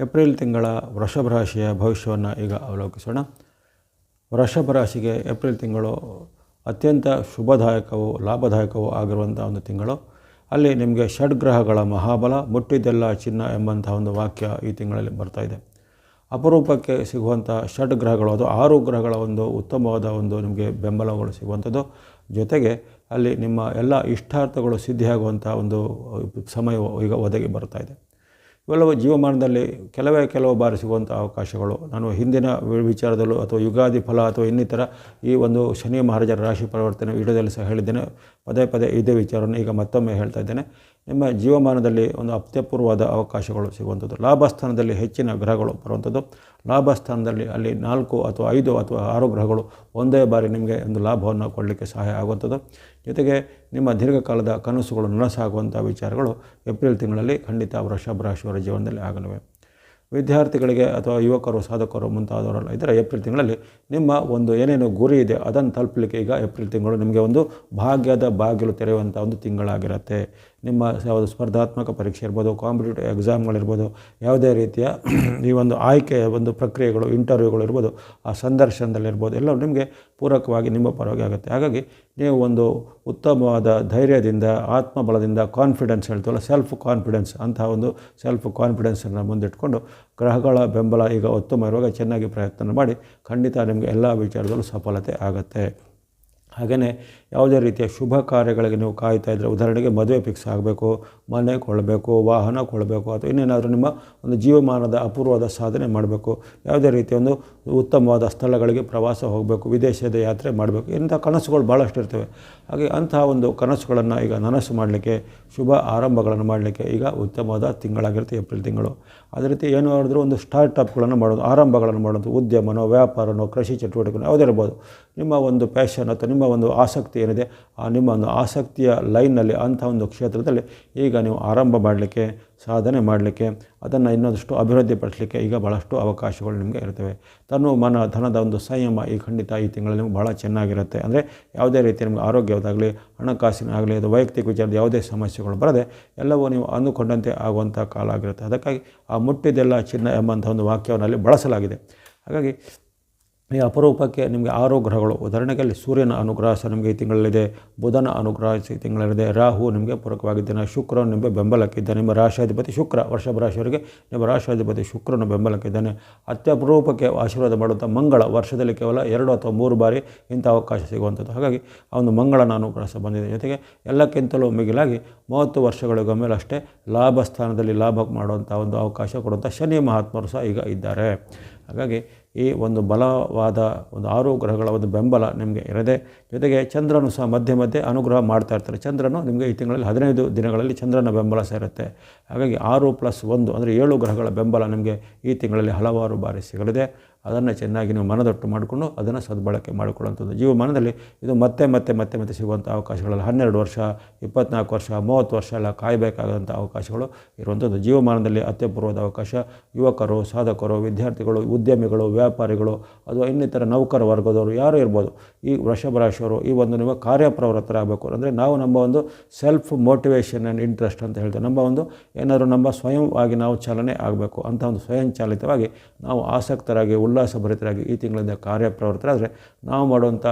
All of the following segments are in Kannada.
ಏಪ್ರಿಲ್ ತಿಂಗಳ ವೃಷಭ ರಾಶಿಯ ಭವಿಷ್ಯವನ್ನು ಈಗ ಅವಲೋಕಿಸೋಣ. ವೃಷಭ ರಾಶಿಗೆ ಏಪ್ರಿಲ್ ತಿಂಗಳು ಅತ್ಯಂತ ಶುಭದಾಯಕವೂ ಲಾಭದಾಯಕವೂ ಆಗಿರುವಂಥ ಒಂದು ತಿಂಗಳು. ಅಲ್ಲಿ ನಿಮಗೆ ಷಡ್ಗ್ರಹಗಳ ಮಹಾಬಲ, ಮುಟ್ಟಿದ್ದೆಲ್ಲ ಚಿನ್ನ ಎಂಬಂಥ ಒಂದು ವಾಕ್ಯ ಈ ತಿಂಗಳಲ್ಲಿ ಬರ್ತಾ ಇದೆ. ಅಪರೂಪಕ್ಕೆ ಸಿಗುವಂಥ ಷಡ್ಗ್ರಹಗಳು ಅದು ಆರು ಗ್ರಹಗಳ ಒಂದು ಉತ್ತಮವಾದ ಒಂದು ನಿಮಗೆ ಬೆಂಬಲಗಳು ಸಿಗುವಂಥದ್ದು. ಜೊತೆಗೆ ಅಲ್ಲಿ ನಿಮ್ಮ ಎಲ್ಲ ಇಷ್ಟಾರ್ಥಗಳು ಸಿದ್ಧಿಯಾಗುವಂಥ ಒಂದು ಸಮಯ ಈಗ ಒದಗಿ ಬರ್ತಾ ಇದೆ. ಇವೆಲ್ಲವೂ ಜೀವಮಾನದಲ್ಲಿ ಕೆಲವೇ ಕೆಲವು ಬಾರಿ ಸಿಗುವಂಥ ಅವಕಾಶಗಳು. ನಾನು ಹಿಂದಿನ ವಿಚಾರದಲ್ಲೂ ಅಥವಾ ಯುಗಾದಿ ಫಲ ಅಥವಾ ಇನ್ನಿತರ ಈ ಒಂದು ಶನಿ ಮಹಾರಾಜರ ರಾಶಿ ಪರಿವರ್ತನೆ ವಿಡಿಯೋದಲ್ಲಿ ಸಹ ಹೇಳಿದ್ದೇನೆ. ಪದೇ ಪದೇ ಇದೇ ವಿಚಾರವನ್ನು ಈಗ ಮತ್ತೊಮ್ಮೆ ಹೇಳ್ತಾ ಇದ್ದೇನೆ. ನಿಮ್ಮ ಜೀವಮಾನದಲ್ಲಿ ಒಂದು ಅತ್ಯಪೂರ್ವವಾದ ಅವಕಾಶಗಳು ಸಿಗುವಂಥದ್ದು. ಲಾಭಸ್ಥಾನದಲ್ಲಿ ಹೆಚ್ಚಿನ ಗ್ರಹಗಳು ಬರುವಂಥದ್ದು. ಲಾಭಸ್ಥಾನದಲ್ಲಿ ಅಲ್ಲಿ ನಾಲ್ಕು ಅಥವಾ ಐದು ಅಥವಾ ಆರು ಗ್ರಹಗಳು ಒಂದೇ ಬಾರಿ ನಿಮಗೆ ಒಂದು ಲಾಭವನ್ನು ಕೊಡಲಿಕ್ಕೆ ಸಹಾಯ ಆಗುವಂಥದ್ದು. ಜೊತೆಗೆ ನಿಮ್ಮ ದೀರ್ಘಕಾಲದ ಕನಸುಗಳು ನನಸಾಗುವಂಥ ವಿಚಾರಗಳು ಏಪ್ರಿಲ್ ತಿಂಗಳಲ್ಲಿ ಖಂಡಿತ ವೃಷಭ ರಾಶಿಯವರ ಜೀವನದಲ್ಲಿ ಆಗಲಿವೆ. ವಿದ್ಯಾರ್ಥಿಗಳಿಗೆ ಅಥವಾ ಯುವಕರು, ಸಾಧಕರು ಮುಂತಾದವರೆಲ್ಲ, ಇದ್ದರೆ ಏಪ್ರಿಲ್ ತಿಂಗಳಲ್ಲಿ ನಿಮ್ಮ ಒಂದು ಏನೇನು ಗುರಿ ಇದೆ, ಅದನ್ನು ತಲುಪಲಿಕ್ಕೆ ಈಗ ಏಪ್ರಿಲ್ ತಿಂಗಳು ನಿಮಗೆ ಒಂದು ಭಾಗ್ಯದ ಬಾಗಿಲು ತೆರೆಯುವಂಥ ಒಂದು ತಿಂಗಳಾಗಿರುತ್ತೆ. ನಿಮ್ಮ ಯಾವುದು ಸ್ಪರ್ಧಾತ್ಮಕ ಪರೀಕ್ಷೆ ಇರ್ಬೋದು ಕಾಂಪಿಟೇಟಿವ್ ಎಕ್ಸಾಮ್ಗಳಿರ್ಬೋದು ಯಾವುದೇ ರೀತಿಯ ಈ ಒಂದು ಆಯ್ಕೆಯ ಒಂದು ಪ್ರಕ್ರಿಯೆಗಳು ಇಂಟರ್ವ್ಯೂಗಳು ಇರ್ಬೋದು, ಆ ಸಂದರ್ಶನದಲ್ಲಿರ್ಬೋದು ಎಲ್ಲ ನಿಮಗೆ ಪೂರಕವಾಗಿ ನಿಮ್ಮ ಪರವಾಗಿ ಆಗುತ್ತೆ. ಹಾಗಾಗಿ ನೀವು ಒಂದು ಉತ್ತಮವಾದ ಧೈರ್ಯದಿಂದ, ಆತ್ಮಬಲದಿಂದ ಕಾನ್ಫಿಡೆನ್ಸ್ ಹೇಳ್ತೀವಲ್ಲ ಸೆಲ್ಫ್ ಕಾನ್ಫಿಡೆನ್ಸ್ ಅಂತಹ ಒಂದು ಸೆಲ್ಫ್ ಕಾನ್ಫಿಡೆನ್ಸನ್ನು ಮುಂದಿಟ್ಕೊಂಡು ಗ್ರಹಗಳ ಬೆಂಬಲ ಈಗ ಉತ್ತಮ ಇರುವಾಗ ಚೆನ್ನಾಗಿ ಪ್ರಯತ್ನ ಮಾಡಿ ಖಂಡಿತ ನಿಮಗೆ ಎಲ್ಲ ವಿಚಾರದಲ್ಲೂ ಸಫಲತೆ ಆಗುತ್ತೆ. ಹಾಗೆಯೇ ಯಾವುದೇ ರೀತಿಯ ಶುಭ ಕಾರ್ಯಗಳಿಗೆ ನೀವು ಕಾಯ್ತಾ ಇದ್ದರೆ ಉದಾಹರಣೆಗೆ ಮದುವೆ ಫಿಕ್ಸ್ ಆಗಬೇಕು, ಮನೆ ಕೊಳ್ಳಬೇಕು, ವಾಹನ ಕೊಳ್ಳಬೇಕು ಅಥವಾ ಇನ್ನೇನಾದರೂ ನಿಮ್ಮ ಒಂದು ಜೀವಮಾನದ ಅಪೂರ್ವದ ಸಾಧನೆ ಮಾಡಬೇಕು. ಯಾವುದೇ ರೀತಿಯ ಒಂದು ಉತ್ತಮವಾದ ಸ್ಥಳಗಳಿಗೆ ಪ್ರವಾಸ ಹೋಗಬೇಕು, ವಿದೇಶದ ಯಾತ್ರೆ ಮಾಡಬೇಕು, ಇಂಥ ಕನಸುಗಳು ಭಾಳಷ್ಟು ಇರ್ತವೆ. ಹಾಗೆ ಅಂತಹ ಒಂದು ಕನಸುಗಳನ್ನು ಈಗ ನನಸು ಮಾಡಲಿಕ್ಕೆ, ಶುಭ ಆರಂಭಗಳನ್ನು ಮಾಡಲಿಕ್ಕೆ ಈಗ ಉತ್ತಮವಾದ ತಿಂಗಳಾಗಿರುತ್ತೆ ಏಪ್ರಿಲ್ ತಿಂಗಳು. ಅದೇ ರೀತಿ ಏನು ಮಾಡಿದ್ರು ಒಂದು ಸ್ಟಾರ್ಟಪ್ಗಳನ್ನು ಮಾಡೋದು, ಆರಂಭಗಳನ್ನು ಮಾಡೋದು, ಉದ್ಯಮನೋ, ವ್ಯಾಪಾರನೋ, ಕೃಷಿ ಚಟುವಟಿಕೆನೋ ಯಾವುದೇ ಇರ್ಬೋದು. ನಿಮ್ಮ ಒಂದು ಪ್ಯಾಷನ್ ಅಥವಾ ನಿಮ್ಮ ಒಂದು ಆಸಕ್ತಿ ಏನಿದೆ, ಆ ನಿಮ್ಮ ಒಂದು ಆಸಕ್ತಿಯ ಲೈನ್ನಲ್ಲಿ ಅಂಥ ಒಂದು ಕ್ಷೇತ್ರದಲ್ಲಿ ಈಗ ನೀವು ಆರಂಭ ಮಾಡಲಿಕ್ಕೆ, ಸಾಧನೆ ಮಾಡಲಿಕ್ಕೆ, ಅದನ್ನು ಇನ್ನೊಂದಷ್ಟು ಅಭಿವೃದ್ಧಿಪಡಿಸಲಿಕ್ಕೆ ಈಗ ಭಾಳಷ್ಟು ಅವಕಾಶಗಳು ನಿಮಗೆ ಇರ್ತವೆ ತನ್ನು ಮನ ಧನದ ಒಂದು ಸಂಯಮ ಈ ಖಂಡಿತ ಈ ತಿಂಗಳಲ್ಲಿ ನಿಮ್ಗೆ ಭಾಳ ಚೆನ್ನಾಗಿರುತ್ತೆ. ಅಂದರೆ ಯಾವುದೇ ರೀತಿ ನಿಮಗೆ ಆರೋಗ್ಯವಾಗಲಿ ಹಣಕಾಸಿನ ಆಗಲಿ ಅದು ವೈಯಕ್ತಿಕ ವಿಚಾರದ ಯಾವುದೇ ಸಮಸ್ಯೆಗಳು ಬರದೆ ಎಲ್ಲವೂ ನೀವು ಅಂದುಕೊಂಡಂತೆ ಆಗುವಂಥ ಕಾಲ ಆಗಿರುತ್ತೆ. ಅದಕ್ಕಾಗಿ ಆ ಮುಟ್ಟಿದೆಲ್ಲ ಚಿನ್ನ ಎಂಬಂಥ ಒಂದು ವಾಕ್ಯವನ್ನು ಅಲ್ಲಿ ಬಳಸಲಾಗಿದೆ. ಹಾಗಾಗಿ ಈ ಅಪರೂಪಕ್ಕೆ ನಿಮಗೆ ಆರು ಗ್ರಹಗಳು. ಉದಾಹರಣೆಗೆ ಅಲ್ಲಿ ಸೂರ್ಯನ ಅನುಗ್ರಹ ಸಹ ನಿಮಗೆ ಈ ತಿಂಗಳಲ್ಲಿದೆ. ಬುಧನ ಅನುಗ್ರಹ ಈ ತಿಂಗಳಲ್ಲಿದೆ. ರಾಹು ನಿಮಗೆ ಪೂರಕವಾಗಿದ್ದಾನೆ. ಶುಕ್ರನು ನಿಮಗೆ ಬೆಂಬಲಕ್ಕಿದ್ದಾನೆ. ನಿಮ್ಮ ರಾಶಾಧಿಪತಿ ಶುಕ್ರ ವರ್ಷಭ ರಾಶಿಯವರಿಗೆ ನಿಮ್ಮ ರಾಶಾಧಿಪತಿ ಶುಕ್ರನ ಬೆಂಬಲಕ್ಕಿದ್ದಾನೆ. ಅತ್ಯಪರೂಪಕ್ಕೆ ಆಶೀರ್ವಾದ ಮಾಡುವಂಥ ಮಂಗಳ ವರ್ಷದಲ್ಲಿ ಕೇವಲ ಎರಡು ಅಥವಾ ಮೂರು ಬಾರಿ ಇಂಥ ಅವಕಾಶ ಸಿಗುವಂಥದ್ದು. ಹಾಗಾಗಿ ಆ ಒಂದು ಮಂಗಳನ ಅನುಗ್ರಹ ಸಹ ಬಂದಿದೆ. ಜೊತೆಗೆ ಎಲ್ಲಕ್ಕಿಂತಲೂ ಮಿಗಿಲಾಗಿ ಮೂವತ್ತು ವರ್ಷಗಳಿಗೊಮ್ಮೆಲೆ ಅಷ್ಟೇ ಲಾಭ ಸ್ಥಾನದಲ್ಲಿ ಲಾಭ ಮಾಡುವಂಥ ಒಂದು ಅವಕಾಶ ಕೊಡುವಂಥ ಶನಿ ಮಹಾತ್ಮರು ಸಹ ಈಗ ಇದ್ದಾರೆ. ಹಾಗಾಗಿ ಈ ಒಂದು ಬಲವಾದ ಒಂದು ಆರು ಗ್ರಹಗಳ ಒಂದು ಬೆಂಬಲ ನಿಮಗೆ ಇರದೆ ಜೊತೆಗೆ ಚಂದ್ರನು ಸಹ ಮಧ್ಯೆ ಮಧ್ಯೆ ಅನುಗ್ರಹ ಮಾಡ್ತಾ ಇರ್ತಾರೆ. ಚಂದ್ರನು ನಿಮಗೆ ಈ ತಿಂಗಳಲ್ಲಿ ಹದಿನೈದು ದಿನಗಳಲ್ಲಿ ಚಂದ್ರನ ಬೆಂಬಲ ಸೇರುತ್ತೆ. ಹಾಗಾಗಿ ಆರು ಪ್ಲಸ್ ಒಂದು ಅಂದರೆ ಏಳು ಗ್ರಹಗಳ ಬೆಂಬಲ ನಿಮಗೆ ಈ ತಿಂಗಳಲ್ಲಿ ಹಲವಾರು ಬಾರಿ ಸಿಗಲಿದೆ. ಅದನ್ನು ಚೆನ್ನಾಗಿ ನೀವು ಮನದಟ್ಟು ಮಾಡಿಕೊಂಡು ಅದನ್ನು ಸದ್ಬಳಕೆ ಮಾಡಿಕೊಳ್ಳುವಂಥದ್ದು. ಜೀವಮಾನದಲ್ಲಿ ಇದು ಮತ್ತೆ ಮತ್ತೆ ಮತ್ತೆ ಮತ್ತೆ ಸಿಗುವಂಥ ಅವಕಾಶಗಳಲ್ಲಿ ಹನ್ನೆರಡು ವರ್ಷ, ಇಪ್ಪತ್ನಾಲ್ಕು ವರ್ಷ, ಮೂವತ್ತು ವರ್ಷ ಎಲ್ಲ ಕಾಯಬೇಕಾದಂಥ ಅವಕಾಶಗಳು ಇರುವಂಥದ್ದು. ಜೀವಮಾನದಲ್ಲಿ ಅತ್ಯಪೂರ್ವದ ಅವಕಾಶ ಯುವಕರು, ಸಾಧಕರು, ವಿದ್ಯಾರ್ಥಿಗಳು, ಉದ್ಯಮಿಗಳು, ವ್ಯಾಪಾರಿಗಳು ಅಥವಾ ಇನ್ನಿತರ ನೌಕರ ವರ್ಗದವರು ಯಾರು ಇರ್ಬೋದು. ಈ ವೃಷಭ ರಾಶಿಯವರು ಈ ಒಂದು ನಿಮ್ಮ ಕಾರ್ಯಪ್ರವೃತ್ತರಾಗಬೇಕು ಅಂದರೆ ನಾವು ನಮ್ಮ ಒಂದು ಸೆಲ್ಫ್ ಮೋಟಿವೇಶನ್ ಆ್ಯಂಡ್ ಇಂಟ್ರೆಸ್ಟ್ ಅಂತ ಹೇಳ್ತೇವೆ. ನಮ್ಮ ಒಂದು ಏನಾದರೂ ನಮ್ಮ ಸ್ವಯಂವಾಗಿ ನಾವು ಚಾಲನೆ ಆಗಬೇಕು ಅಂತ ಒಂದು ಸ್ವಯಂಚಾಲಿತವಾಗಿ ನಾವು ಆಸಕ್ತರಾಗಿ, ಉಲ್ಲಾಸಭರಿತರಾಗಿ ಈ ತಿಂಗಳಿಂದ ಕಾರ್ಯಪ್ರವೃತ್ತರಾದರೆ ನಾವು ಮಾಡುವಂಥ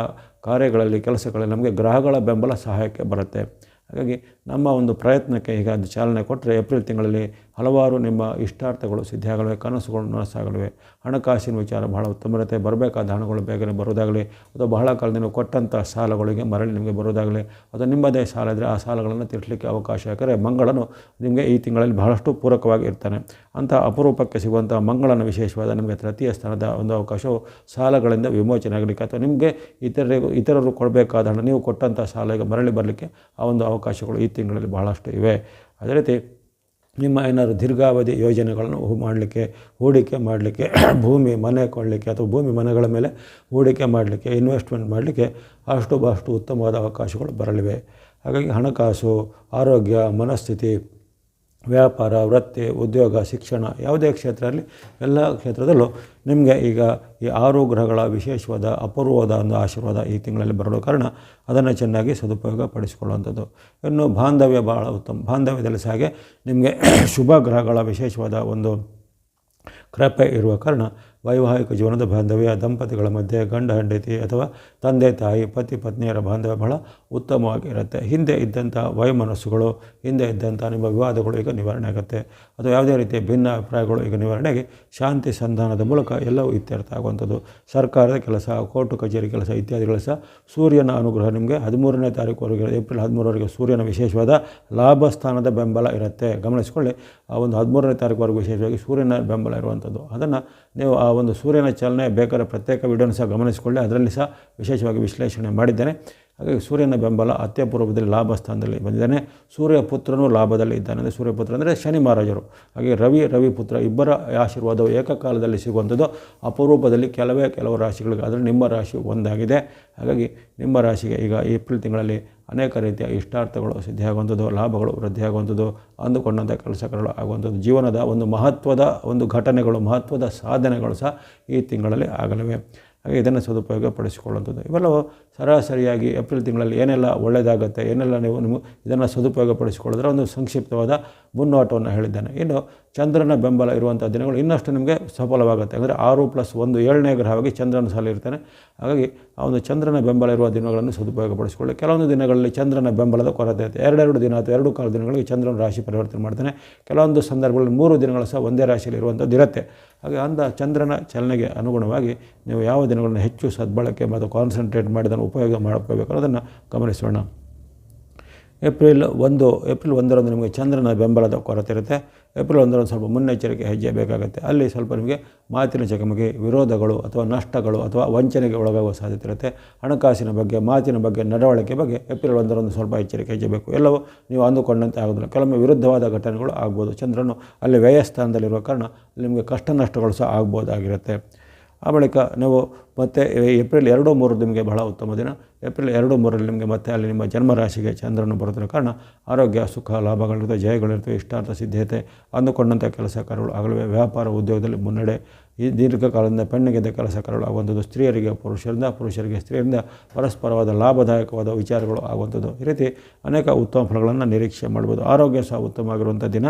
ಕಾರ್ಯಗಳಲ್ಲಿ, ಕೆಲಸಗಳಲ್ಲಿ ನಮಗೆ ಗ್ರಹಗಳ ಬೆಂಬಲ ಸಹಾಯಕ್ಕೆ ಬರುತ್ತೆ. ಹಾಗಾಗಿ ನಮ್ಮ ಒಂದು ಪ್ರಯತ್ನಕ್ಕೆ ಈಗ ಅದು ಚಾಲನೆ ಕೊಟ್ಟರೆ ಏಪ್ರಿಲ್ ತಿಂಗಳಲ್ಲಿ ಹಲವಾರು ನಿಮ್ಮ ಇಷ್ಟಾರ್ಥಗಳು ಸಿದ್ಧಿಯಾಗಲಿವೆ ಕನಸುಗಳು ನನಸಾಗಲಿವೆ. ಹಣಕಾಸಿನ ವಿಚಾರ ಬಹಳ ಉತ್ತಮ ಬರಬೇಕಾದ ಹಣಗಳು ಬೇಗನೆ ಬರೋದಾಗಲಿ ಅಥವಾ ಬಹಳ ಕಾಲದಿಂದ ನೀವು ಕೊಟ್ಟಂಥ ಸಾಲಗಳಿಗೆ ಮರಳಿ ನಿಮಗೆ ಬರೋದಾಗಲಿ ಅಥವಾ ನಿಮ್ಮದೇ ಸಾಲ ಇದ್ದರೆ ಆ ಸಾಲಗಳನ್ನು ತೀರಿಸಲಿಕ್ಕೆ ಅವಕಾಶ. ಯಾಕಂದರೆ ಮಂಗಳನು ನಿಮಗೆ ಈ ತಿಂಗಳಲ್ಲಿ ಬಹಳಷ್ಟು ಪೂರಕವಾಗಿ ಇರ್ತಾನೆ. ಅಂಥ ಅಪರೂಪಕ್ಕೆ ಸಿಗುವಂಥ ಮಂಗಳನ ವಿಶೇಷವಾದ ನಿಮಗೆ ತೃತೀಯ ಸ್ಥಾನದ ಒಂದು ಅವಕಾಶವು ಸಾಲಗಳಿಂದ ವಿಮೋಚನೆ ಆಗಲಿಕ್ಕೆ ಅಥವಾ ನಿಮಗೆ ಇತರರಿಗೂ ಇತರರು ಕೊಡಬೇಕಾದ ಹಣ, ನೀವು ಕೊಟ್ಟಂಥ ಸಾಲಗೆ ಮರಳಿ ಬರಲಿಕ್ಕೆ ಆ ಒಂದು ಅವಕಾಶಗಳು ಈ ತಿಂಗಳಲ್ಲಿ ಬಹಳಷ್ಟು ಇವೆ. ಅದೇ ರೀತಿ ನಿಮ್ಮ ಏನಾದರೂ ದೀರ್ಘಾವಧಿ ಯೋಜನೆಗಳನ್ನು ಮಾಡಲಿಕ್ಕೆ, ಹೂಡಿಕೆ ಮಾಡಲಿಕ್ಕೆ, ಭೂಮಿ ಮನೆ ಕೊಡಲಿಕ್ಕೆ ಅಥವಾ ಭೂಮಿ ಮನೆಗಳ ಮೇಲೆ ಹೂಡಿಕೆ ಮಾಡಲಿಕ್ಕೆ ಇನ್ವೆಸ್ಟ್ಮೆಂಟ್ ಮಾಡಲಿಕ್ಕೆ ಅಷ್ಟು ಬಹಷ್ಟು ಉತ್ತಮವಾದ ಅವಕಾಶಗಳು ಬರಲಿವೆ. ಹಾಗಾಗಿ ಹಣಕಾಸು, ಆರೋಗ್ಯ, ಮನಸ್ಥಿತಿ ವ್ಯಾಪಾರ, ವೃತ್ತಿ, ಉದ್ಯೋಗ, ಶಿಕ್ಷಣ ಯಾವುದೇ ಕ್ಷೇತ್ರ ಇರಲಿ ಎಲ್ಲ ಕ್ಷೇತ್ರದಲ್ಲೂ ನಿಮಗೆ ಈಗ ಈ ಆರು ಗ್ರಹಗಳ ವಿಶೇಷವಾದ ಅಪೂರ್ವವಾದ ಒಂದು ಆಶೀರ್ವಾದ ಈ ತಿಂಗಳಲ್ಲಿ ಬರಲು ಕಾರಣ ಅದನ್ನು ಚೆನ್ನಾಗಿ ಸದುಪಯೋಗ ಪಡಿಸಿಕೊಳ್ಳುವಂಥದ್ದು ಇನ್ನು ಬಾಂಧವ್ಯ ಭಾಳ ಉತ್ತಮ, ಬಾಂಧವ್ಯದಲ್ಲಿ ಸಹ ನಿಮಗೆ ಶುಭ ಗ್ರಹಗಳ ವಿಶೇಷವಾದ ಒಂದು ಕೃಪೆ ಇರುವ ಕಾರಣ ವೈವಾಹಿಕ ಜೀವನದ ಬಾಂಧವ್ಯ ದಂಪತಿಗಳ ಮಧ್ಯೆ ಗಂಡ, ಹೆಂಡತಿ ಅಥವಾ ತಂದೆ, ತಾಯಿ, ಪತಿ, ಪತ್ನಿಯರ ಬಾಂಧವ್ಯ ಬಹಳ ಉತ್ತಮವಾಗಿರುತ್ತೆ. ಹಿಂದೆ ಇದ್ದಂಥ ವೈಮನಸ್ಸುಗಳು, ಹಿಂದೆ ಇದ್ದಂಥ ನಿಮ್ಮ ವಿವಾದಗಳು ಈಗ ನಿವಾರಣೆ ಆಗುತ್ತೆ. ಅಥವಾ ಯಾವುದೇ ರೀತಿಯ ಭಿನ್ನ ಅಭಿಪ್ರಾಯಗಳು ಈಗ ನಿವಾರಣೆಗೆ ಶಾಂತಿ ಸಂಧಾನದ ಮೂಲಕ ಎಲ್ಲವೂ ಇತ್ಯರ್ಥ ಆಗುವಂಥದ್ದು. ಸರ್ಕಾರದ ಕೆಲಸ, ಕೋರ್ಟು ಕಚೇರಿ ಕೆಲಸ ಇತ್ಯಾದಿ ಸಹ ಸೂರ್ಯನ ಅನುಗ್ರಹ ನಿಮಗೆ ಹದಿಮೂರನೇ ತಾರೀಕುವರೆಗೆ, ಏಪ್ರಿಲ್ ಹದಿಮೂರವರೆಗೆ ಸೂರ್ಯನ ವಿಶೇಷವಾದ ಲಾಭ ಸ್ಥಾನದ ಬೆಂಬಲ ಇರುತ್ತೆ. ಗಮನಿಸಿಕೊಳ್ಳಿ, ಆ ಒಂದು ಹದಿಮೂರನೇ ತಾರೀಕುವರೆಗೂ ವಿಶೇಷವಾಗಿ ಸೂರ್ಯನ ಬೆಂಬಲ ಇರುವಂಥದ್ದು. ಅದನ್ನು ನೀವು ಒಂದು ಸೂರ್ಯನ ಚಲನೆ ಬೇಕಾದ ಪ್ರತ್ಯೇಕ ವಿಡಿಯೋನ ಸಹ ಗಮನಿಸಿಕೊಳ್ಳಿ. ಅದರಲ್ಲಿ ಸಹ ವಿಶೇಷವಾಗಿ ವಿಶ್ಲೇಷಣೆ ಮಾಡಿದ್ದೇನೆ. ಹಾಗಾಗಿ ಸೂರ್ಯನ ಬೆಂಬಲ ಅತ್ಯಪೂರ್ವದಲ್ಲಿ ಲಾಭ ಸ್ಥಾನದಲ್ಲಿ ಬಂದಿದ್ದಾನೆ. ಸೂರ್ಯ ಪುತ್ರನು ಲಾಭದಲ್ಲಿ ಇದ್ದಾನೆ ಅಂದರೆ ಸೂರ್ಯಪುತ್ರ ಅಂದರೆ ಶನಿ ಮಹಾರಾಜರು. ಹಾಗೆ ರವಿ ರವಿ ಪುತ್ರ ಇಬ್ಬರ ಆಶೀರ್ವಾದವು ಏಕಕಾಲದಲ್ಲಿ ಸಿಗುವಂಥದ್ದು. ಅಪರೂಪದಲ್ಲಿ ಕೆಲವೇ ಕೆಲವು ರಾಶಿಗಳಿಗೆ ಆದರೆ ನಿಮ್ಮ ರಾಶಿ ಒಂದಾಗಿದೆ. ಹಾಗಾಗಿ ನಿಮ್ಮ ರಾಶಿಗೆ ಈಗ ಏಪ್ರಿಲ್ ತಿಂಗಳಲ್ಲಿ ಅನೇಕ ರೀತಿಯ ಇಷ್ಟಾರ್ಥಗಳು, ಸಿದ್ಧಿಯಾಗುವಂಥದ್ದು, ಲಾಭಗಳು, ವೃದ್ಧಿಯಾಗುವಂಥದ್ದು, ಅಂದುಕೊಂಡಂಥ ಕೆಲಸಗಳು ಆಗುವಂಥದ್ದು. ಜೀವನದ ಒಂದು ಮಹತ್ವದ ಒಂದು ಘಟನೆಗಳು, ಮಹತ್ವದ ಸಾಧನೆಗಳು ಸಹ ಈ ತಿಂಗಳಲ್ಲಿ ಆಗಲಿವೆ. ಹಾಗೆ ಇದನ್ನು ಸದುಪಯೋಗ ಪಡಿಸಿಕೊಳ್ಳುವಂಥದ್ದು ಇವೆಲ್ಲವೂ ಸರಾಸರಿಯಾಗಿ ಏಪ್ರಿಲ್ ತಿಂಗಳಲ್ಲಿ ಏನೆಲ್ಲ ಒಳ್ಳೆಯದಾಗುತ್ತೆ, ಏನೆಲ್ಲ ನೀವು ನೀವು ಇದನ್ನು ಸದುಪಯೋಗ ಪಡಿಸಿಕೊಳ್ಳೋದ್ರ ಒಂದು ಸಂಕ್ಷಿಪ್ತವಾದ ಮುನ್ನೋಟವನ್ನು ಹೇಳಿದ್ದೇನೆ. ಇನ್ನು ಚಂದ್ರನ ಬೆಂಬಲ ಇರುವಂಥ ದಿನಗಳು ಇನ್ನಷ್ಟು ನಿಮಗೆ ಸಫಲವಾಗುತ್ತೆ. ಅಂದರೆ ಆರು ಪ್ಲಸ್ ಒಂದು ಏಳನೇ ಗ್ರಹವಾಗಿ ಚಂದ್ರನ ಸಾಲ ಇರ್ತಾನೆ. ಹಾಗಾಗಿ ಆ ಒಂದು ಚಂದ್ರನ ಬೆಂಬಲ ಇರುವ ದಿನಗಳನ್ನು ಸದುಪಯೋಗಪಡಿಸಿಕೊಳ್ಳಿ. ಕೆಲವೊಂದು ದಿನಗಳಲ್ಲಿ ಚಂದ್ರನ ಬೆಂಬಲದ ಕೊರತೆ ಇರುತ್ತೆ. ಎರಡೆರಡು ದಿನ ಅಥವಾ ಎರಡು ಕಾಲ ದಿನಗಳಿಗೆ ಚಂದ್ರನ ರಾಶಿ ಪರಿವರ್ತನೆ ಮಾಡ್ತಾನೆ. ಕೆಲವೊಂದು ಸಂದರ್ಭಗಳಲ್ಲಿ ಮೂರು ದಿನಗಳು ಸಹ ಒಂದೇ ರಾಶಿಯಲ್ಲಿ ಇರುವಂಥದ್ದು ಇರುತ್ತೆ. ಹಾಗೆ ಅಂದ ಚಂದ್ರನ ಚಲನೆಗೆ ಅನುಗುಣವಾಗಿ ನೀವು ಯಾವ ದಿನಗಳನ್ನು ಹೆಚ್ಚು ಸದ್ಬಳಕೆ ಮತ್ತು ಕಾನ್ಸಂಟ್ರೇಟ್ ಮಾಡಿ ಅದನ್ನು ಉಪಯೋಗ ಮಾಡ್ಕೋಬೇಕು ಅನ್ನೋದನ್ನು ಗಮನಿಸೋಣ. ಏಪ್ರಿಲ್ ಒಂದು, ಏಪ್ರಿಲ್ ಒಂದರಂದು ನಿಮಗೆ ಚಂದ್ರನ ಬೆಂಬಲದ ಕೊರತೆ ಇರುತ್ತೆ. ಏಪ್ರಿಲ್ ಒಂದರಲ್ಲಿ ಸ್ವಲ್ಪ ಮುನ್ನೆಚ್ಚರಿಕೆ ಹೆಜ್ಜೆ ಬೇಕಾಗುತ್ತೆ ಅಲ್ಲಿ ಸ್ವಲ್ಪ ನಿಮಗೆ ಮಾತಿನ ಚಕಮಕಿ, ವಿರೋಧಗಳು ಅಥವಾ ನಷ್ಟಗಳು ಅಥವಾ ವಂಚನೆಗೆ ಒಳಗಾಗುವ ಸಾಧ್ಯತೆ ಇರುತ್ತೆ. ಹಣಕಾಸಿನ ಬಗ್ಗೆ, ಮಾತಿನ ಬಗ್ಗೆ, ನಡವಳಿಕೆ ಬಗ್ಗೆ ಏಪ್ರಿಲ್ ಒಂದರಂದು ಸ್ವಲ್ಪ ಎಚ್ಚರಿಕೆ ಹೆಜ್ಜೆ ಬೇಕು ಎಲ್ಲವೂ ನೀವು ಅಂದುಕೊಂಡಂತೆ ಆಗೋದಿಲ್ಲ. ಕೆಲವೊಮ್ಮೆ ವಿರುದ್ಧವಾದ ಘಟನೆಗಳು ಆಗ್ಬೋದು. ಚಂದ್ರನು ಅಲ್ಲಿ ವ್ಯಯಸ್ಥಾನದಲ್ಲಿರುವ ಕಾರಣ ನಿಮಗೆ ಕಷ್ಟ ನಷ್ಟಗಳು ಸಹ ಆಗ್ಬೋದಾಗಿರುತ್ತೆ. ಆ ಬಳಿಕ ನೀವು ಮತ್ತೆ ಏಪ್ರಿಲ್ ಎರಡು ಮೂರು ನಿಮಗೆ ಬಹಳ ಉತ್ತಮ ದಿನ. ಏಪ್ರಿಲ್ ಎರಡು ಮೂರಲ್ಲಿ ನಿಮಗೆ ಮತ್ತೆ ಅಲ್ಲಿ ನಿಮ್ಮ ಜನ್ಮರಾಶಿಗೆ ಚಂದ್ರನು ಬರುತ್ತಿರೋ ಕಾರಣ ಆರೋಗ್ಯ, ಸುಖ, ಲಾಭಗಳಿರುತ್ತೆ ಜಯಗಳಿರ್ತವೆ ಇಷ್ಟಾರ್ಥ ಸಿದ್ಧತೆ ಅಂದುಕೊಂಡಂಥ ಕೆಲಸ ಕಾರ್ಯಗಳು ಆಗಲೇ ವ್ಯಾಪಾರ ಉದ್ಯೋಗದಲ್ಲಿ ಮುನ್ನಡೆ. ಈ ದೀರ್ಘಕಾಲದಿಂದ ಪೆಣ್ಣಿಗೆದ್ದ ಕೆಲಸ ಕಾರ್ಯಗಳು ಆಗುವಂಥದ್ದು. ಸ್ತ್ರೀಯರಿಗೆ, ಪುರುಷರಿಂದ, ಪುರುಷರಿಗೆ, ಸ್ತ್ರೀಯರಿಂದ ಪರಸ್ಪರವಾದ ಲಾಭದಾಯಕವಾದ ವಿಚಾರಗಳು ಆಗುವಂಥದ್ದು. ಈ ರೀತಿ ಅನೇಕ ಉತ್ತಮ ಫಲಗಳನ್ನು ನಿರೀಕ್ಷೆ ಮಾಡ್ಬೋದು. ಆರೋಗ್ಯ ಸಹ ಉತ್ತಮವಾಗಿರುವಂಥ ದಿನ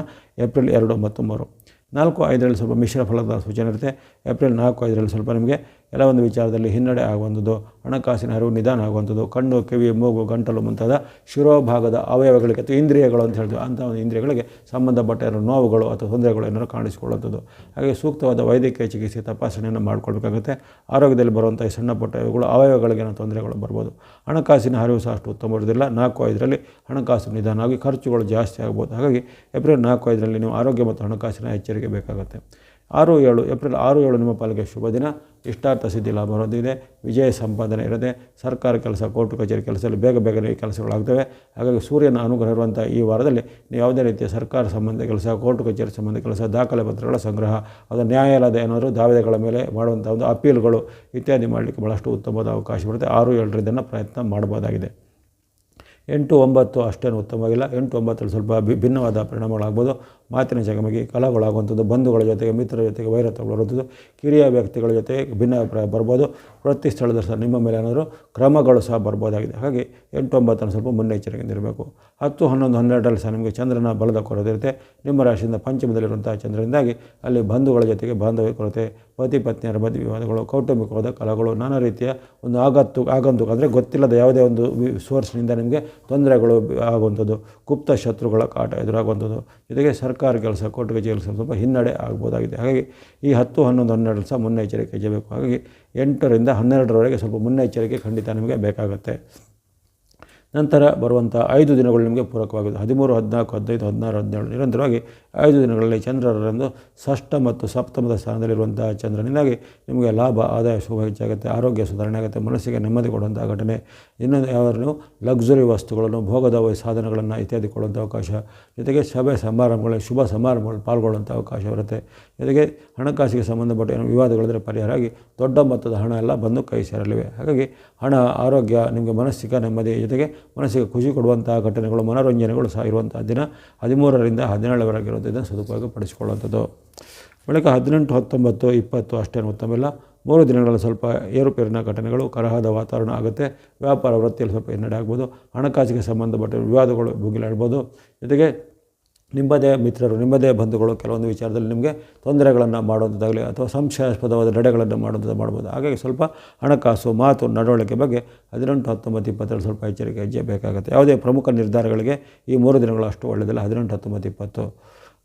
ಏಪ್ರಿಲ್ ಎರಡು ಮತ್ತು ಮೂರು. ನಾಲ್ಕು ಐದರಲ್ಲಿ ಸ್ವಲ್ಪ ಮಿಶ್ರ ಫಲದ ಸೂಚನೆ ಇರುತ್ತೆ. ಏಪ್ರಿಲ್ ನಾಲ್ಕು ಐದರಲ್ಲಿ ಸ್ವಲ್ಪ ನಿಮಗೆ ಎಲ್ಲ ಒಂದು ವಿಚಾರದಲ್ಲಿ ಹಿನ್ನಡೆ ಆಗುವಂಥದ್ದು, ಹಣಕಾಸಿನ ಹರಿವು ನಿಧಾನ ಆಗುವಂಥದ್ದು, ಕಣ್ಣು, ಕಿವಿ, ಮೂಗು, ಗಂಟಲು ಮುಂತಾದ ಶಿರೋಭಾಗದ ಅವಯವಗಳಿಗೆ ಅಥವಾ ಇಂದ್ರಿಯಗಳು ಅಂತ ಹೇಳ್ತೀವಿ ಅಂಥ ಒಂದು ಇಂದ್ರಿಯಗಳಿಗೆ ಸಂಬಂಧಪಟ್ಟ ಏನಾದ್ರು ನೋವುಗಳು ಅಥವಾ ತೊಂದರೆಗಳು ಏನಾದ್ರು ಕಾಣಿಸಿಕೊಳ್ಳುವಂಥದ್ದು. ಹಾಗೆ ಸೂಕ್ತವಾದ ವೈದ್ಯಕೀಯ ಚಿಕಿತ್ಸೆ ತಪಾಸಣೆಯನ್ನು ಮಾಡಿಕೊಳ್ಬೇಕಾಗುತ್ತೆ. ಆರೋಗ್ಯದಲ್ಲಿ ಬರುವಂಥ ಈ ಸಣ್ಣ ಪುಟ್ಟ ಇವುಗಳು ಅವಯವಗಳಿಗೆ ಏನೋ ತೊಂದರೆಗಳು ಬರ್ಬೋದು. ಹಣಕಾಸಿನ ಹರಿವು ಸಹ ಅಷ್ಟು ಉತ್ತಮ ಇರೋದಿಲ್ಲ ನಾಲ್ಕು ಐದರಲ್ಲಿ ಹಣಕಾಸು ನಿಧಾನವಾಗಿ ಖರ್ಚುಗಳು ಜಾಸ್ತಿ ಆಗ್ಬೋದು. ಹಾಗಾಗಿ ಏಪ್ರಿಲ್ ನಾಲ್ಕು ಐದರಲ್ಲಿ ನೀವು ಆರೋಗ್ಯ ಮತ್ತು ಹಣಕಾಸಿನ ಎಚ್ಚರಿಕೆ ಬೇಕಾಗುತ್ತೆ. ಆರು ಏಳು, ಏಪ್ರಿಲ್ ಆರು ಏಳು ನಿಮ್ಮ ಪಾಲಿಗೆ ಶುಭ ದಿನ. ಇಷ್ಟಾರ್ಥ ಸಿದ್ಧಿ ಲಾಭ ಹೊಂದಿದೆ ವಿಜಯ ಸಂಪಾದನೆ ಇರದೆ ಸರ್ಕಾರ ಕೆಲಸ, ಕೋರ್ಟ್ ಕಚೇರಿ ಕೆಲಸದಲ್ಲಿ ಬೇಗ ಬೇಗನೆ ಕೆಲಸಗಳಾಗ್ತವೆ. ಹಾಗಾಗಿ ಸೂರ್ಯನ ಅನುಗ್ರಹ ಇರುವಂಥ ಈ ವಾರದಲ್ಲಿ ನೀವು ಯಾವುದೇ ರೀತಿಯ ಸರ್ಕಾರ ಸಂಬಂಧ ಕೆಲಸ, ಕೋರ್ಟ್ ಕಚೇರಿ ಸಂಬಂಧ ಕೆಲಸ, ದಾಖಲೆ ಪತ್ರಗಳ ಸಂಗ್ರಹ, ಅದು ನ್ಯಾಯಾಲಯದ ಏನಾದರೂ ದಾವೆಗಳ ಮೇಲೆ ಮಾಡುವಂಥ ಒಂದು ಅಪೀಲ್ಗಳು ಇತ್ಯಾದಿ ಮಾಡಲಿಕ್ಕೆ ಭಾಳಷ್ಟು ಉತ್ತಮವಾದ ಅವಕಾಶ ಬರುತ್ತೆ. ಆರು ಏಳರಿಂದ ಪ್ರಯತ್ನ ಮಾಡ್ಬೋದಾಗಿದೆ ಎಂಟು ಒಂಬತ್ತು ಅಷ್ಟೇನು ಉತ್ತಮವಾಗಿಲ್ಲ. ಎಂಟು ಒಂಬತ್ತರಲ್ಲಿ ಸ್ವಲ್ಪ ಭಿನ್ನವಾದ ಪರಿಣಾಮಗಳಾಗ್ಬೋದು. ಮಾತಿನ ಚಕಮಕಿ ಕಲಹಗಳಾಗುವಂಥದ್ದು ಬಂಧುಗಳ ಜೊತೆಗೆ, ಮಿತ್ರರ ಜೊತೆಗೆ ವೈರತ್ವಗಳು ಬರುವಂಥದ್ದು, ಕಿರಿಯ ವ್ಯಕ್ತಿಗಳ ಜೊತೆಗೆ ಭಿನ್ನಾಭಿಪ್ರಾಯ ಬರ್ಬೋದು. ಪ್ರತಿ ಸ್ಥಳದ ಸಹ ನಿಮ್ಮ ಮೇಲೆ ಏನಾದರೂ ಕ್ರಮಗಳು ಸಹ ಬರ್ಬೋದಾಗಿದೆ. ಹಾಗೆ ಎಂಟೊಂಬತ್ತನ್ನು ಸ್ವಲ್ಪ ಮುನ್ನೆಚ್ಚರಿಕೆಯಿಂದ ಇರಬೇಕು ಹತ್ತು, ಹನ್ನೊಂದು, ಹನ್ನೆರಡರಲ್ಲಿ ಸಹ ನಿಮಗೆ ಚಂದ್ರನ ಬಲದ ಕೊರತೆ ಇರುತ್ತೆ. ನಿಮ್ಮ ರಾಶಿಯಿಂದ ಪಂಚಮದಲ್ಲಿರುವಂಥ ಚಂದ್ರದಿಂದಾಗಿ ಅಲ್ಲಿ ಬಂಧುಗಳ ಜೊತೆಗೆ ಬಾಂಧವ್ಯ ಕೊರತೆ ಪತಿ ಪತ್ನಿಯರ ಮಧ್ಯ ವಿವಾದಗಳು, ಕೌಟುಂಬಿಕವಾದ ಕಲಗಳು ನಾನಾ ರೀತಿಯ ಒಂದು ಆಗತ್ತು, ಆಗಂತುಕ ಅಂದರೆ ಗೊತ್ತಿಲ್ಲದ ಯಾವುದೇ ಒಂದು ಸೋರ್ಸ್ನಿಂದ ನಿಮಗೆ ತೊಂದರೆಗಳು ಆಗುವಂಥದ್ದು. ಗುಪ್ತ ಶತ್ರುಗಳ ಕಾಟ ಎದುರಾಗುವಂಥದ್ದು. ಜೊತೆಗೆ ಸರ್ಕಾರ ಕೆಲಸ, ಕೋರ್ಟ್ ಕಚೇರಿ ಸ್ವಲ್ಪ ಹಿನ್ನಡೆ ಆಗ್ಬೋದಾಗಿದೆ. ಹಾಗಾಗಿ ಈ ಹತ್ತು, ಹನ್ನೊಂದು, ಹನ್ನೆರಡು ಸಹ ಮುನ್ನೆಚ್ಚರಿಕೆ ಹೆಜ್ಜೆಬೇಕು ಹಾಗಾಗಿ ಎಂಟರಿಂದ ಹನ್ನೆರಡರವರೆಗೆ ಸ್ವಲ್ಪ ಮುನ್ನೆಚ್ಚರಿಕೆ ಖಂಡಿತ ನಿಮಗೆ ಬೇಕಾಗುತ್ತೆ. ನಂತರ ಬರುವಂಥ ಐದು ದಿನಗಳು ನಿಮಗೆ ಪೂರಕವಾಗಿದೆ. ಹದಿಮೂರು, ಹದಿನಾಲ್ಕು, ಹದಿನೈದು, ಹದಿನಾರು, ಹದಿನೇಳು ನಿರಂತರವಾಗಿ ಐದು ದಿನಗಳಲ್ಲಿ ಚಂದ್ರರಂದು ಷಷ್ಠ ಮತ್ತು ಸಪ್ತಮದ ಸ್ಥಾನದಲ್ಲಿರುವಂತಹ ಚಂದ್ರನಿಂದಾಗಿ ನಿಮಗೆ ಲಾಭ, ಆದಾಯ ಶುಭ ಹೆಚ್ಚಾಗುತ್ತೆ, ಆರೋಗ್ಯ ಸುಧಾರಣೆ ಆಗುತ್ತೆ, ಮನಸ್ಸಿಗೆ ನೆಮ್ಮದಿ ಕೊಡುವಂಥ ಘಟನೆ. ಇನ್ನೊಂದು ಯಾವನು ಲಕ್ಸುರಿ ವಸ್ತುಗಳನ್ನು ಭೋಗದ ಸಾಧನಗಳನ್ನು ಇತ್ಯಾದಿ ಕೊಡುವಂಥ ಅವಕಾಶ. ಜೊತೆಗೆ ಸಭೆ ಸಮಾರಂಭಗಳಲ್ಲಿ ಶುಭ ಸಮಾರಂಭಗಳು ಪಾಲ್ಗೊಳ್ಳುವಂಥ ಅವಕಾಶ ಬರುತ್ತೆ. ಜೊತೆಗೆ ಹಣಕಾಸಿಗೆ ಸಂಬಂಧಪಟ್ಟ ಏನು ವಿವಾದಗಳಿದ್ರೆ ಪರಿಹಾರ. ಆಗಿ ದೊಡ್ಡ ಮೊತ್ತದ ಹಣ ಎಲ್ಲ ಬಂದು ಕೈ ಸೇರಲಿವೆ. ಹಾಗಾಗಿ ಹಣ, ಆರೋಗ್ಯ, ನಿಮಗೆ ಮನಸ್ಸಿಗೆ ನೆಮ್ಮದಿ, ಜೊತೆಗೆ ಮನಸ್ಸಿಗೆ ಖುಷಿ ಕೊಡುವಂತಹ ಘಟನೆಗಳು, ಮನೋರಂಜನೆಗಳು ಸಹ ಇರುವಂಥ ದಿನ ಹದಿಮೂರರಿಂದ ಹದಿನೇಳರವರೆಗೆ ಇರೋದನ್ನು ಸದುಪಯೋಗ ಪಡಿಸಿಕೊಳ್ಳುವಂಥದ್ದು. ಬಳಿಕ ಹದಿನೆಂಟು, ಹತ್ತೊಂಬತ್ತು, ಇಪ್ಪತ್ತು ಅಷ್ಟೇನು ಉತ್ತಮಿಲ್ಲ ಮೂರು ದಿನಗಳಲ್ಲಿ ಸ್ವಲ್ಪ ಏರುಪೇರಿನ ಘಟನೆಗಳು, ಕರಹದ ವಾತಾವರಣ ಆಗುತ್ತೆ. ವ್ಯಾಪಾರ ವೃತ್ತಿಯಲ್ಲಿ ಸ್ವಲ್ಪ ಹಿನ್ನಡೆ ಆಗ್ಬೋದು. ಹಣಕಾಸಿಗೆ ಸಂಬಂಧಪಟ್ಟ ವಿವಾದಗಳು ಭುಗಿಲಾಡ್ಬೋದು. ಜೊತೆಗೆ ನಿಮ್ಮದೇ ಮಿತ್ರರು, ನಿಮ್ಮದೇ ಬಂಧುಗಳು ಕೆಲವೊಂದು ವಿಚಾರದಲ್ಲಿ ನಿಮಗೆ ತೊಂದರೆಗಳನ್ನು ಮಾಡುವಂಥದ್ದಾಗಲಿ ಅಥವಾ ಸಂಶಯಾಸ್ಪದವಾದ ನಡೆಗಳನ್ನು ಮಾಡುವಂಥದ್ದು ಮಾಡ್ಬೋದು. ಹಾಗಾಗಿ ಸ್ವಲ್ಪ ಹಣಕಾಸು ಮಾತು ನಡವಳಿಕೆ ಬಗ್ಗೆ ಹದಿನೆಂಟು, ಹತ್ತೊಂಬತ್ತು, ಇಪ್ಪತ್ತರಲ್ಲಿ ಸ್ವಲ್ಪ ಎಚ್ಚರಿಕೆ ಹೆಜ್ಜೆ ಬೇಕಾಗುತ್ತೆ. ಯಾವುದೇ ಪ್ರಮುಖ ನಿರ್ಧಾರಗಳಿಗೆ ಈ ಮೂರು ದಿನಗಳು ಅಷ್ಟು ಒಳ್ಳೆಯದಿಲ್ಲ. ಹದಿನೆಂಟು, ಹತ್ತೊಂಬತ್ತು, ಇಪ್ಪತ್ತು.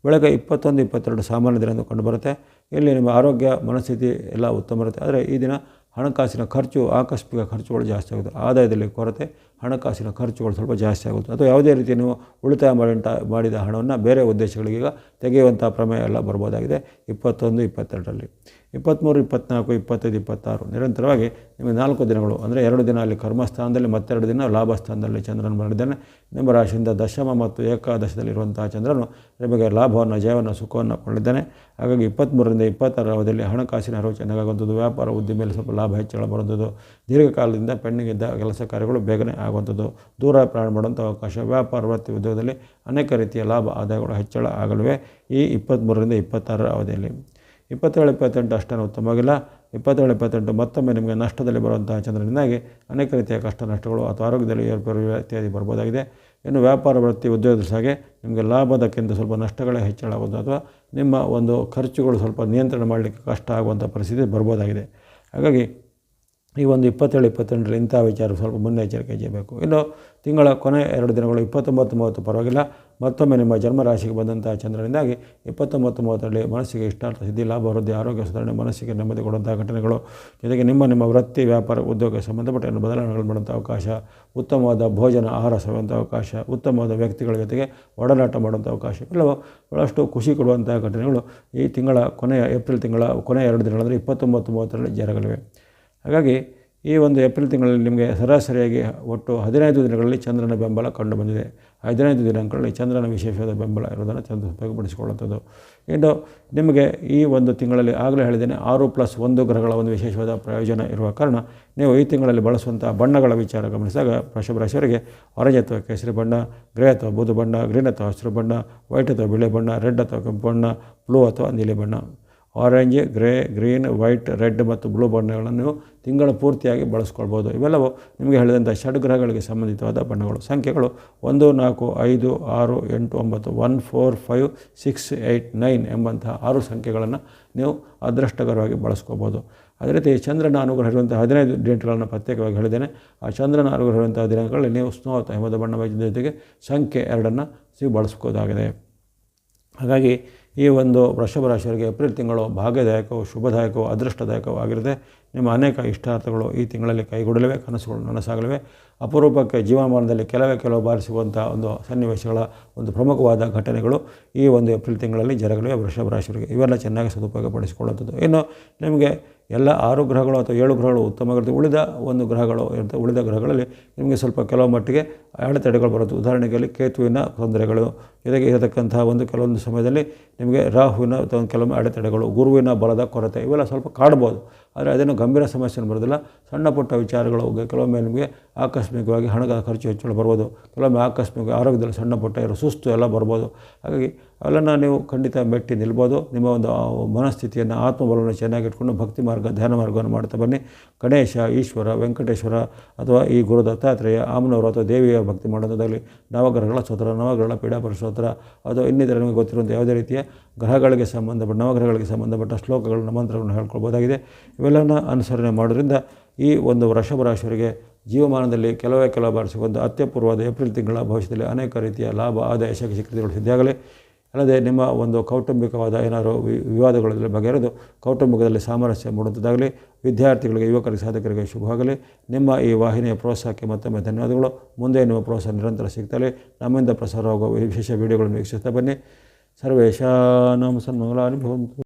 ಬೆಳಗ್ಗೆ ಇಪ್ಪತ್ತೊಂದು, ಇಪ್ಪತ್ತೆರಡು ಸಾಮಾನ್ಯ ದಿನ ಕಂಡುಬರುತ್ತೆ ಇಲ್ಲಿ ನಿಮ್ಮ ಆರೋಗ್ಯ, ಮನಸ್ಥಿತಿ ಎಲ್ಲ ಉತ್ತಮ ಇರುತ್ತೆ. ಆದರೆ ಈ ದಿನ ಹಣಕಾಸಿನ ಖರ್ಚು, ಆಕಸ್ಮಿಕ ಖರ್ಚುಗಳು ಜಾಸ್ತಿ ಆಗುತ್ತೆ. ಆದಾಯದಲ್ಲಿ ಕೊರತೆ, ಹಣಕಾಸಿನ ಖರ್ಚುಗಳು ಸ್ವಲ್ಪ ಜಾಸ್ತಿ ಆಗುತ್ತೆ. ಅಥವಾ ಯಾವುದೇ ರೀತಿ ನೀವು ಉಳಿತಾಯ ಮಾಡಿಂಟ ಮಾಡಿದ ಹಣವನ್ನು ಬೇರೆ ಉದ್ದೇಶಗಳಿಗೀಗ ತೆಗೆಯುವಂಥ ಪ್ರಮೇಯ ಎಲ್ಲ ಬರ್ಬೋದಾಗಿದೆ. ಇಪ್ಪತ್ತೊಂದು, ಇಪ್ಪತ್ತೆರಡರಲ್ಲಿ. ಇಪ್ಪತ್ತ್ಮೂರು ಇಪ್ಪತ್ತ್ನಾಲ್ಕು ಇಪ್ಪತ್ತೈದು, ಇಪ್ಪತ್ತಾರು. ನಿರಂತರವಾಗಿ ನಿಮಗೆ ನಾಲ್ಕು ದಿನಗಳು, ಅಂದರೆ ಎರಡು ದಿನ ಅಲ್ಲಿ ಕರ್ಮಸ್ಥಾನದಲ್ಲಿ, ಮತ್ತೆರಡು ದಿನ ಲಾಭ ಸ್ಥಾನದಲ್ಲಿ ಚಂದ್ರನ ಮಾಡಿದ್ದಾನೆ ನಿಮ್ಮ ರಾಶಿಯಿಂದ ದಶಮ ಮತ್ತು ಏಕಾದಶದಲ್ಲಿರುವಂತಹ ಚಂದ್ರನು ನಿಮಗೆ ಲಾಭವನ್ನು, ಜಯವನ್ನು, ಸುಖವನ್ನು ಕೊಂಡಿದ್ದಾನೆ ಹಾಗಾಗಿ ಇಪ್ಪತ್ತ್ಮೂರರಿಂದ ಇಪ್ಪತ್ತಾರ ಅವಧಿಯಲ್ಲಿ ಹಣಕಾಸಿನ ಹರಿವು ಚೆನ್ನಾಗುವಂಥದ್ದು ವ್ಯಾಪಾರ ಉದ್ದಿಮೆಯಲ್ಲಿ ಸ್ವಲ್ಪ ಲಾಭ ಹೆಚ್ಚಳ ಬರುವಂಥದ್ದು ದೀರ್ಘಕಾಲದಿಂದ ಪೆಂಡಿಂಗಿದ್ದ ಕೆಲಸ ಕಾರ್ಯಗಳು ಬೇಗನೆ ಆಗುವಂಥದ್ದು ದೂರ ಪ್ರಯಾಣ ಮಾಡುವಂಥ ಅವಕಾಶ, ವ್ಯಾಪಾರ ವೃತ್ತಿ ಉದ್ಯೋಗದಲ್ಲಿ ಅನೇಕ ರೀತಿಯ ಲಾಭ ಆದಾಯಗಳು ಹೆಚ್ಚಳ ಆಗಲಿವೆ ಈ ಇಪ್ಪತ್ತ್ಮೂರರಿಂದ ಇಪ್ಪತ್ತಾರರ ಅವಧಿಯಲ್ಲಿ. ಇಪ್ಪತ್ತೇಳು, ಇಪ್ಪತ್ತೆಂಟು ಅಷ್ಟೇನು ಉತ್ತಮವಾಗಿಲ್ಲ ಇಪ್ಪತ್ತೇಳು, ಇಪ್ಪತ್ತೆಂಟು ಮತ್ತೊಮ್ಮೆ ನಿಮಗೆ ನಷ್ಟದಲ್ಲಿ ಬರುವಂತಹ ಚಂದ್ರನಿಂದಾಗಿ ಅನೇಕ ರೀತಿಯ ಕಷ್ಟ ನಷ್ಟಗಳು ಅಥವಾ ಆರೋಗ್ಯದಲ್ಲಿ ಏರ್ಪೇರು ಇತ್ಯಾದಿ ಬರ್ಬೋದಾಗಿದೆ. ಇನ್ನು ವ್ಯಾಪಾರ, ವೃತ್ತಿ, ಉದ್ಯೋಗದ ಸಾಗೆ ನಿಮಗೆ ಲಾಭದಕ್ಕಿಂತ ಸ್ವಲ್ಪ ನಷ್ಟಗಳೇ ಹೆಚ್ಚಳ ಆಗೋದು ಅಥವಾ ನಿಮ್ಮ ಒಂದು ಖರ್ಚುಗಳು ಸ್ವಲ್ಪ ನಿಯಂತ್ರಣ ಮಾಡಲಿಕ್ಕೆ ಕಷ್ಟ ಆಗುವಂಥ ಪರಿಸ್ಥಿತಿ ಬರ್ಬೋದಾಗಿದೆ. ಹಾಗಾಗಿ ಈ ಒಂದು ಇಪ್ಪತ್ತೇಳು, ಇಪ್ಪತ್ತೆಂಟರಲ್ಲಿ ಇಂಥ ವಿಚಾರ ಸ್ವಲ್ಪ ಮುನ್ನೆಚ್ಚರಿಕೆ ಜೀಬೇಕು ಇನ್ನು ತಿಂಗಳ ಕೊನೆ ಎರಡು ದಿನಗಳು, ಇಪ್ಪತ್ತೊಂಬತ್ತು, ಮೂವತ್ತು ಪರವಾಗಿಲ್ಲ. ಮತ್ತೊಮ್ಮೆ ನಿಮ್ಮ ಜನ್ಮರಾಶಿಗೆ ಬಂದಂಥ ಚಂದ್ರನಿಂದಾಗಿ ಇಪ್ಪತ್ತೊಂಬತ್ತು, ಮೂವತ್ತರಲ್ಲಿ ಮನಸ್ಸಿಗೆ ಇಷ್ಟಾರ್ಥ ಸಿದ್ಧಿ, ಲಾಭ, ವೃದ್ಧಿ, ಆರೋಗ್ಯ ಸುಧಾರಣೆ, ಮನಸ್ಸಿಗೆ ನೆಮ್ಮದಿ ಕೊಡುವಂಥ ಘಟನೆಗಳು. ಜೊತೆಗೆ ನಿಮ್ಮ ನಿಮ್ಮ ವೃತ್ತಿ, ವ್ಯಾಪಾರ, ಉದ್ಯೋಗ ಸಂಬಂಧಪಟ್ಟ ಬದಲಾವಣೆಗಳು ಮಾಡುವಂಥ ಅವಕಾಶ, ಉತ್ತಮವಾದ ಭೋಜನ, ಆಹಾರ ಸೇವಂಥ ಅವಕಾಶ, ಉತ್ತಮವಾದ ವ್ಯಕ್ತಿಗಳ ಜೊತೆಗೆ ಒಡನಾಟ ಮಾಡುವಂಥ ಅವಕಾಶ ಇಲ್ಲವೋ ಭಾಳಷ್ಟು ಖುಷಿ ಕೊಡುವಂಥ ಘಟನೆಗಳು ಈ ತಿಂಗಳ ಕೊನೆಯ ಏಪ್ರಿಲ್ ತಿಂಗಳ ಕೊನೆಯ ಎರಡು ದಿನಗಳಂದರೆ ಇಪ್ಪತ್ತೊಂಬತ್ತು, ಮೂವತ್ತರಲ್ಲಿ ಜರಗಲಿವೆ ಹಾಗಾಗಿ ಈ ಒಂದು ಏಪ್ರಿಲ್ ತಿಂಗಳಲ್ಲಿ ನಿಮಗೆ ಸರಾಸರಿಯಾಗಿ ಒಟ್ಟು ಹದಿನೈದು ದಿನಗಳಲ್ಲಿ ಚಂದ್ರನ ಬೆಂಬಲ ಕಂಡು ಬಂದಿದೆ. ಹದಿನೈದು ದಿನಾಂಕಗಳಲ್ಲಿ ಚಂದ್ರನ ವಿಶೇಷವಾದ ಬೆಂಬಲ ಇರೋದನ್ನು ಚಂದ್ರ ಉಪಯೋಗಪಡಿಸಿಕೊಳ್ಳುವಂಥದ್ದು ಇನ್ನು ನಿಮಗೆ ಈ ಒಂದು ತಿಂಗಳಲ್ಲಿ ಆಗಲೇ ಹೇಳಿದ್ದೇನೆ, ಆರು ಪ್ಲಸ್ ಒಂದು ಗ್ರಹಗಳ ಒಂದು ವಿಶೇಷವಾದ ಪ್ರಯೋಜನ ಇರುವ ಕಾರಣ ನೀವು ಈ ತಿಂಗಳಲ್ಲಿ ಬಳಸುವಂಥ ಬಣ್ಣಗಳ ವಿಚಾರ ಗಮನಿಸಿದಾಗ ರಾಶಿಯವರಿಗೆ ಆರೆಂಜ್ ಅಥವಾ ಕೇಸರಿ ಬಣ್ಣ ಗ್ರೇ ಅಥವಾ ಬೂದು ಬಣ್ಣ ಗ್ರೀನ್ ಅಥವಾ ಹಸಿರು ಬಣ್ಣ, ವೈಟ್ ಅಥವಾ ಬಿಳಿ ಬಣ್ಣ, ರೆಡ್ ಅಥವಾ ಕೆಂಪು ಬಣ್ಣ, ಬ್ಲೂ ಅಥವಾ ನೀಲಿ ಬಣ್ಣ orange, grey, green, white, red ಮತ್ತು ಬ್ಲೂ ಬಣ್ಣಗಳನ್ನು ನೀವು ತಿಂಗಳ ಪೂರ್ತಿಯಾಗಿ ಬಳಸ್ಕೊಳ್ಬೋದು. ಇವೆಲ್ಲವೂ ನಿಮಗೆ ಹೇಳಿದಂಥ ಷಡ್ಗ್ರಹಗಳಿಗೆ ಸಂಬಂಧಿತವಾದ ಬಣ್ಣಗಳು. ಸಂಖ್ಯೆಗಳು ಒಂದು, ನಾಲ್ಕು, ಐದು, ಆರು, ಎಂಟು, ಒಂಬತ್ತು, one, four, five, six eight nine ಎಂಬಂತಹ ಆರು ಸಂಖ್ಯೆಗಳನ್ನು ನೀವು ಅದೃಷ್ಟಕರವಾಗಿ ಬಳಸ್ಕೋಬೋದು ಅದೇ ರೀತಿ ಚಂದ್ರನ ಅನುಗ್ರಹ ಇರುವಂಥ ಹದಿನೈದು ಡೇಟ್ಗಳನ್ನು ಪ್ರತ್ಯೇಕವಾಗಿ ಹೇಳಿದ್ದೇನೆ. ಆ ಚಂದ್ರನ ಅನುಗ್ರಹ ಇರುವಂಥ ದಿನಗಳಲ್ಲಿ ನೀವು ಸ್ನೋತ ಎಂಬ ಹಿಮದ ಬಣ್ಣ ಜೊತೆಗೆ ಸಂಖ್ಯೆ ಎರಡನ್ನು ನೀವು ಬಳಸ್ಕೋದಾಗಿದೆ. ಹಾಗಾಗಿ ಈ ಒಂದು ವೃಷಭ ರಾಶಿಯವರಿಗೆ ಏಪ್ರಿಲ್ ತಿಂಗಳು ಭಾಗ್ಯದಾಯಕವು ಶುಭದಾಯಕವು ಅದೃಷ್ಟದಾಯಕವೂ ಆಗಿರುತ್ತೆ. ನಿಮ್ಮ ಅನೇಕ ಇಷ್ಟಾರ್ಥಗಳು ಈ ತಿಂಗಳಲ್ಲಿ ಕೈಗೂಡಲಿವೆ, ಕನಸುಗಳು ನನಸಾಗಲಿವೆ. ಅಪರೂಪಕ್ಕೆ ಜೀವಮಾನದಲ್ಲಿ ಕೆಲವೇ ಕೆಲವು ಬಾರಿ ಸಿಗುವಂಥ ಒಂದು ಸನ್ನಿವೇಶಗಳ ಒಂದು ಪ್ರಮುಖವಾದ ಘಟನೆಗಳು ಈ ಒಂದು ಏಪ್ರಿಲ್ ತಿಂಗಳಲ್ಲಿ ಜರಗಲಿವೆ. ವೃಷಭ ರಾಶಿಯವರಿಗೆ ಇವೆಲ್ಲ ಚೆನ್ನಾಗಿ ಸದುಪಯೋಗಪಡಿಸಿಕೊಳ್ಳುವಂಥದ್ದು. ಇನ್ನು ನಿಮಗೆ ಎಲ್ಲ ಆರು ಗ್ರಹಗಳು ಅಥವಾ ಏಳು ಗ್ರಹಗಳು ಉತ್ತಮವಾಗಿರುತ್ತೆ ಉಳಿದ ಒಂದು ಗ್ರಹಗಳು ಇರುತ್ತೆ ಉಳಿದ ಗ್ರಹಗಳಲ್ಲಿ ನಿಮಗೆ ಸ್ವಲ್ಪ ಕೆಲವು ಮಟ್ಟಿಗೆ ಅಡೆತಡೆಗಳು ಬರುತ್ತೆ ಉದಾಹರಣೆಗೆ ಅಲ್ಲಿ ಕೇತುವಿನ ತೊಂದರೆಗಳು, ಇದಕ್ಕೆ ಇರತಕ್ಕಂತಹ ಒಂದು ಕೆಲವೊಂದು ಸಮಯದಲ್ಲಿ ನಿಮಗೆ ರಾಹುವಿನ ಕೆಲವೊಮ್ಮೆ ಅಡೆತಡೆಗಳು, ಗುರುವಿನ ಬಲದ ಕೊರತೆ ಇವೆಲ್ಲ ಸ್ವಲ್ಪ ಕಾಡ್ಬೋದು. ಆದರೆ ಅದೇನು ಗಂಭೀರ ಸಮಸ್ಯೆ ಬರೋದಿಲ್ಲ. ಸಣ್ಣ ಪುಟ್ಟ ವಿಚಾರಗಳು ಕೆಲವೊಮ್ಮೆ ನಿಮಗೆ ಆಕಸ್ಮಿಕವಾಗಿ ಹಣದ ಖರ್ಚು ಹೆಚ್ಚಳ ಬರ್ಬೋದು. ಕೆಲವೊಮ್ಮೆ ಆಕಸ್ಮಿಕ ಆರೋಗ್ಯದಲ್ಲಿ ಸಣ್ಣ ಪುಟ್ಟ ಇರೋ ಸುಸ್ತು ಎಲ್ಲ ಬರ್ಬೋದು. ಹಾಗಾಗಿ ಅವೆಲ್ಲನ ನೀವು ಖಂಡಿತ ಮೆಟ್ಟಿ ನಿಲ್ಬೋದು ನಿಮ್ಮ ಒಂದು ಮನಸ್ಥಿತಿಯನ್ನು ಆತ್ಮಬಲವನ್ನು ಚೆನ್ನಾಗಿ ಇಟ್ಕೊಂಡು ಭಕ್ತಿ ಮಾರ್ಗ ಧ್ಯಾನ ಮಾರ್ಗವನ್ನು ಮಾಡ್ತಾ ಬನ್ನಿ ಗಣೇಶ ಈಶ್ವರ ವೆಂಕಟೇಶ್ವರ ಅಥವಾ ಈ ಗುರು ದತ್ತಾತ್ರೇಯ ಆಮನವರು ಅಥವಾ ದೇವಿಯ ಭಕ್ತಿ ಮಾಡೋದಾಗಲಿ ನವಗ್ರಹಗಳ ಸ್ತೋತ್ರ ನವಗ್ರಹಗಳ ಪೀಡಾಪರ ಸ್ತೋತ್ರ ಅಥವಾ ಇನ್ನಿತರ ನಿಮಗೆ ಗೊತ್ತಿರುವಂಥ ಯಾವುದೇ ರೀತಿಯ ಗ್ರಹಗಳಿಗೆ ಸಂಬಂಧಪಟ್ಟ ನವಗ್ರಹಗಳಿಗೆ ಸಂಬಂಧಪಟ್ಟ ಶ್ಲೋಕಗಳನ್ನು ಮಂತ್ರಗಳನ್ನು ಹೇಳ್ಕೊಳ್ಬೋದಾಗಿದೆ ಇವೆಲ್ಲನ ಅನುಸರಣೆ ಮಾಡೋದ್ರಿಂದ ಈ ಒಂದು ವೃಷಭ ರಾಶಿಯವರಿಗೆ ಜೀವಮಾನದಲ್ಲಿ ಕೆಲವೇ ಕೆಲವು ಬಾರಿ ಅತ್ಯಪೂರ್ವದ ಅತ್ಯಪೂರ್ವವಾದ ಏಪ್ರಿಲ್ ತಿಂಗಳ ಭವಿಷ್ಯದಲ್ಲಿ ಅನೇಕ ರೀತಿಯ ಲಾಭ ಆದಾಯ ಶಕ್ತಿ ಸಿದ್ಧಿಯಾಗಲಿ ಅಲ್ಲದೆ ನಿಮ್ಮ ಒಂದು ಕೌಟುಂಬಿಕವಾದ ಏನಾದರೂ ವಿವಾದಗಳಲ್ಲಿ ಬಗೆಹರಿದು ಕೌಟುಂಬಿಕದಲ್ಲಿ ಸಾಮರಸ್ಯ ಮೂಡುವಂಥದ್ದಾಗಲಿ, ವಿದ್ಯಾರ್ಥಿಗಳಿಗೆ, ಯುವಕರಿಗೆ, ಸಾಧಕರಿಗೆ ಶುಭವಾಗಲಿ ನಿಮ್ಮ ಈ ವಾಹಿನಿಯ ಪ್ರೋತ್ಸಾಹಕ್ಕೆ ಮತ್ತೊಮ್ಮೆ ಧನ್ಯವಾದಗಳು. ಮುಂದೆ ನಿಮ್ಮ ಪ್ರೋತ್ಸಾಹ ನಿರಂತರ ಸಿಗ್ತಲೇ. ನಮ್ಮಿಂದ ಪ್ರಸಾರವಾಗುವ ವಿಶೇಷ ವಿಡಿಯೋಗಳನ್ನು ವೀಕ್ಷಿಸ್ತಾ ಬನ್ನಿ. ಸರ್ವೇಶಾನಾಮ ಸನ್ಮಂಗಲಾನಿ ಭವಂತು